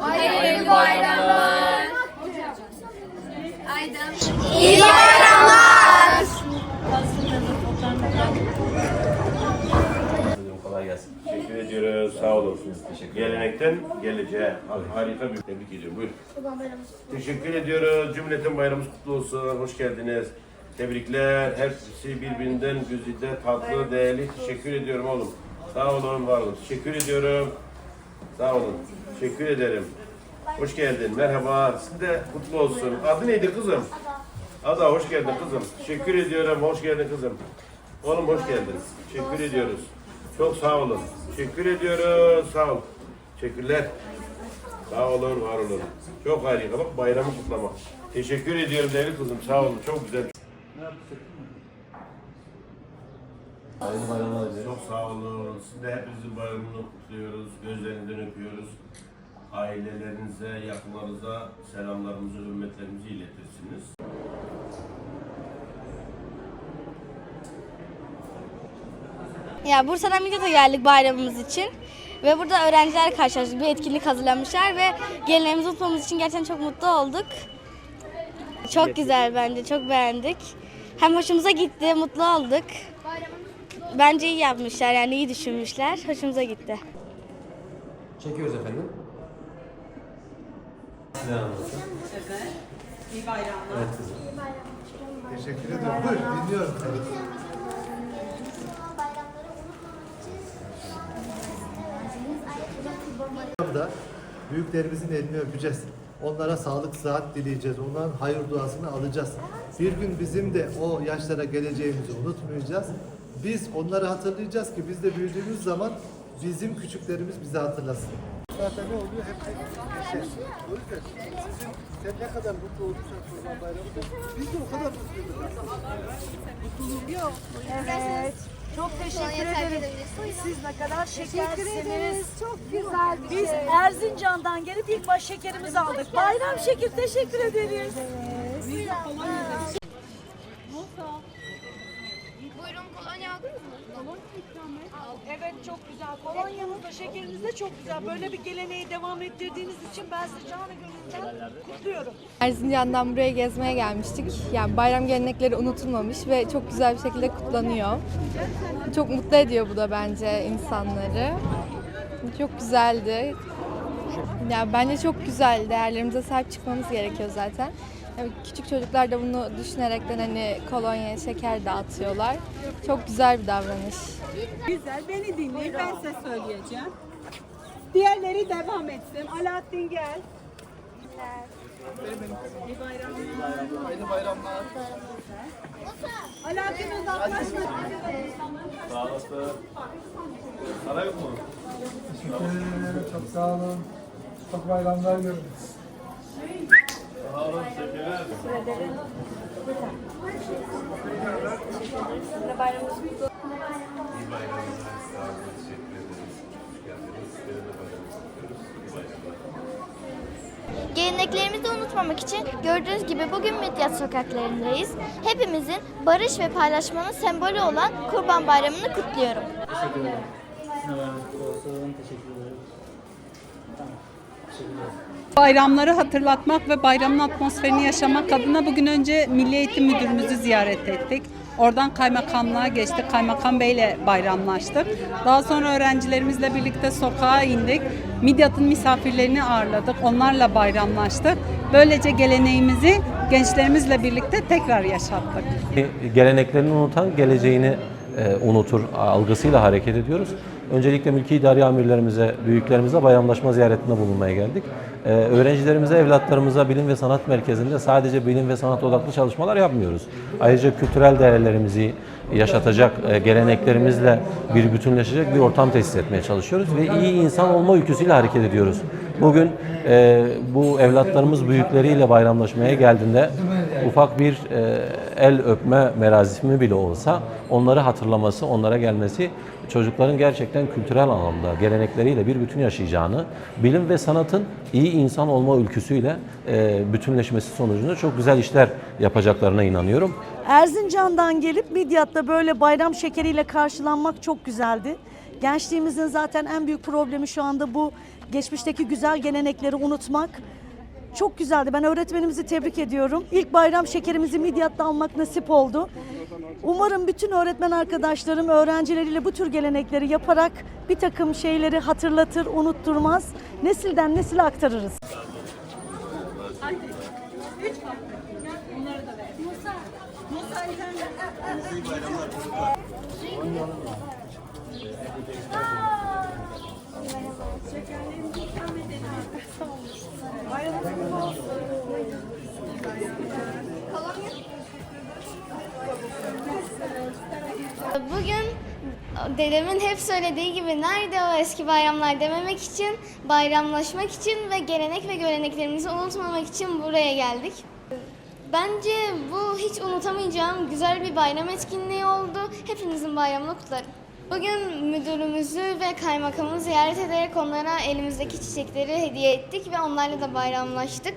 Hayırlı bayramlar. Aydın. Kolay gelsin. Teşekkür ediyoruz. Sağ olun. Teşekkür Gelenekten geleceğe. Harika bir tebrik ediyorum. Buyurun. Teşekkür ediyoruz. Cümletin bayramımız kutlu olsun. Hoş geldiniz. Tebrikler. Hepsi birbirinden güzide, tatlı, değerli. Teşekkür ediyorum oğlum. Sağ olun, var olun. Teşekkür ediyorum. Sağ olun. Teşekkür ederim. Hoş geldin. Merhaba. Siz de kutlu olsun. Adı neydi kızım? Ada hoş geldin kızım. Teşekkür ediyorum. Hoş geldin kızım. Oğlum hoş geldin. Teşekkür ediyoruz. Çok sağ olun. Teşekkür ediyoruz. Sağ ol. Teşekkürler. Sağ olun, var olun. Çok harika. Bak bayramı kutlamak. Teşekkür ediyorum değerli kızım. Sağ olun. Çok güzel. Hayırlı bayramlar dilerim. Çok sağ olun. Siz de hepinizin bayramını kutluyoruz. Gözlerinden öpüyoruz. Ailelerinize, yakınlarınıza selamlarımızı, hürmetlerimizi iletirsiniz. Ya Bursa'dan Midyat'a geldik bayramımız için. Ve burada öğrenciler karşılaştık. Bir etkinlik hazırlamışlar ve geleneğimizi unutmamız için gerçekten çok mutlu olduk. Çok güzel bence, çok beğendik. Hem hoşumuza gitti, mutlu olduk. Bence iyi yapmışlar yani iyi düşünmüşler. Hoşumuza gitti. Çekiyoruz efendim. Ne anlatın? İyi bayramlar. Evet kızım. Teşekkür ederim. Buyur dinliyorum. da büyüklerimizin elini öpeceğiz. Onlara sağlık, sıhhat dileyeceğiz. Onların hayır duasını alacağız. Bir gün bizim de o yaşlara geleceğimizi unutmayacağız. Biz onları hatırlayacağız ki biz de büyüdüğümüz zaman bizim küçüklerimiz bizi hatırlasın. Zaten ne oluyor? Hep tek şey. O yüzden sizin sen ne kadar mutlu olursan Kurban Bayramı'nda biz de o kadar mutluyuz. Evet. Çok teşekkür ederim. Siz ne kadar şekersiniz. Çok güzel bir Biz Erzincan'dan gelip ilk baş şekerimizi aldık. Bayram şeker teşekkür ederiz. Buyurun kolonya Evet çok güzel. Kolonyamız da şekeriniz de çok güzel. Böyle bir geleneği devam ettirdiğiniz için ben sizi canı gönülden kutluyorum. Erzincan'dan buraya gezmeye gelmiştik. Yani bayram gelenekleri unutulmamış ve çok güzel bir şekilde kutlanıyor. Çok mutlu ediyor bu da bence insanları. Çok güzeldi. Yani bence çok güzel. Değerlerimize sahip çıkmamız gerekiyor zaten. Yani küçük çocuklar da bunu düşünerekten hani kolonya, şeker dağıtıyorlar. Çok güzel bir davranış. Güzel. Beni dinleyin. Ben size söyleyeceğim. Diğerleri devam etsin. Alaaddin gel. İyi bayramlar. Hayırlı bayramlar. Alaaddin uzaklaşma. Sağ olasın. Sana yok mu? Teşekkür ederim. Çok sağ olun. Çok bayramlar görün. Geleneklerimizi unutmamak için gördüğünüz gibi bugün Midyat sokaklarındayız. Hepimizin barış ve paylaşmanın sembolü olan Kurban Bayramı'nı kutluyorum. Teşekkür ederim. Teşekkür ederim. Teşekkür ederim. Bayramları hatırlatmak ve bayramın atmosferini yaşamak adına bugün önce Milli Eğitim Müdürümüzü ziyaret ettik. Oradan kaymakamlığa geçtik. Kaymakam Bey'le bayramlaştık. Daha sonra öğrencilerimizle birlikte sokağa indik. Midyat'ın misafirlerini ağırladık. Onlarla bayramlaştık. Böylece geleneğimizi gençlerimizle birlikte tekrar yaşattık. Geleneklerini unutan geleceğini e, unutur algısıyla hareket ediyoruz. Öncelikle mülki idari amirlerimize, büyüklerimize bayramlaşma ziyaretinde bulunmaya geldik. E, öğrencilerimize, evlatlarımıza bilim ve sanat merkezinde sadece bilim ve sanat odaklı çalışmalar yapmıyoruz. Ayrıca kültürel değerlerimizi yaşatacak, e, geleneklerimizle bir bütünleşecek bir ortam tesis etmeye çalışıyoruz ve iyi insan olma ülküsüyle hareket ediyoruz. Bugün e, bu evlatlarımız büyükleriyle bayramlaşmaya geldiğinde ufak bir e, el öpme merasimi bile olsa onları hatırlaması, onlara gelmesi çocukların gerçekten kültürel anlamda gelenekleriyle bir bütün yaşayacağını, bilim ve sanatın iyi insan olma ülküsüyle e, bütünleşmesi sonucunda çok güzel işler yapacaklarına inanıyorum. Erzincan'dan gelip Midyat'ta böyle bayram şekeriyle karşılanmak çok güzeldi. Gençliğimizin zaten en büyük problemi şu anda bu geçmişteki güzel gelenekleri unutmak çok güzeldi. Ben öğretmenimizi tebrik ediyorum. İlk bayram şekerimizi Midyat'ta almak nasip oldu. Umarım bütün öğretmen arkadaşlarım öğrencileriyle bu tür gelenekleri yaparak bir takım şeyleri hatırlatır, unutturmaz. Nesilden nesile aktarırız. Bugün dedemin hep söylediği gibi nerede o eski bayramlar dememek için, bayramlaşmak için ve gelenek ve göreneklerimizi unutmamak için buraya geldik. Bence bu hiç unutamayacağım güzel bir bayram etkinliği oldu. Hepinizin bayramını kutlarım. Bugün müdürümüzü ve kaymakamı ziyaret ederek onlara elimizdeki çiçekleri hediye ettik ve onlarla da bayramlaştık.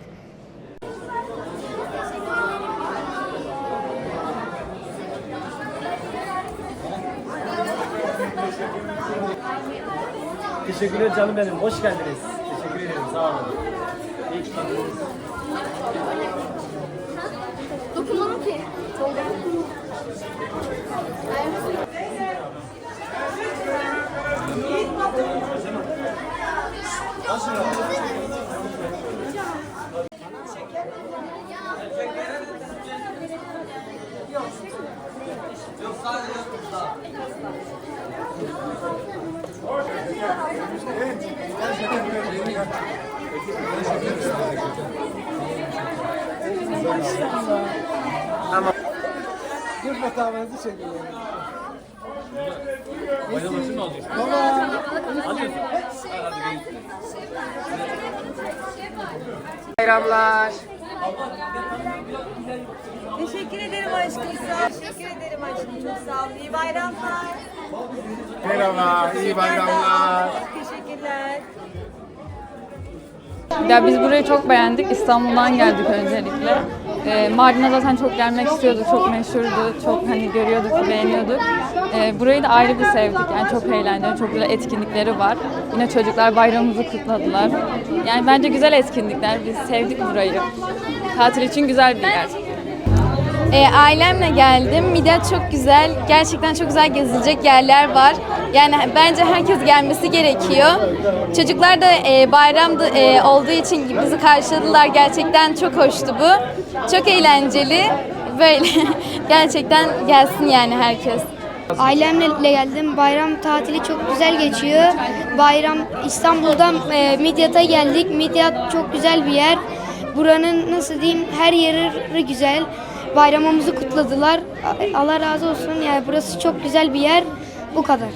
Teşekkürler canım benim. Hoş geldiniz. Teşekkür ederim. Sağ olun. İyi ki geldiniz. Dokunmadım ki. Yok sadece yoksa. Ama Dur fotoğrafınızı çekin. Bayılmasın mı alıyorsun? Tamam. Alıyorsun. Bayramlar. Teşekkür ederim aşkım. Sağ ol. Teşekkür ederim aşkım. Çok sağ ol. İyi bayramlar. Merhaba, iyi bayramlar. Teşekkürler. Ya biz burayı çok beğendik. İstanbul'dan geldik öncelikle. Ee, Mardin'e zaten çok gelmek istiyorduk. Çok meşhurdu. Çok hani görüyorduk, beğeniyorduk. Ee, burayı da ayrı bir sevdik. Yani çok eğlenceli, çok güzel etkinlikleri var. Yine çocuklar bayramımızı kutladılar. Yani bence güzel etkinlikler. Biz sevdik burayı. Tatil için güzel bir yer. E, ailemle geldim. Midyat çok güzel. Gerçekten çok güzel gezilecek yerler var. Yani bence herkes gelmesi gerekiyor. Çocuklar da e, bayramda e, olduğu için bizi karşıladılar. Gerçekten çok hoştu bu. Çok eğlenceli. Böyle gerçekten gelsin yani herkes. Ailemle geldim. Bayram tatili çok güzel geçiyor. Bayram İstanbul'dan e, Midyat'a geldik. Midyat çok güzel bir yer. Buranın nasıl diyeyim her yeri güzel. Bayramımızı kutladılar. Allah razı olsun. Yani burası çok güzel bir yer. Bu kadar.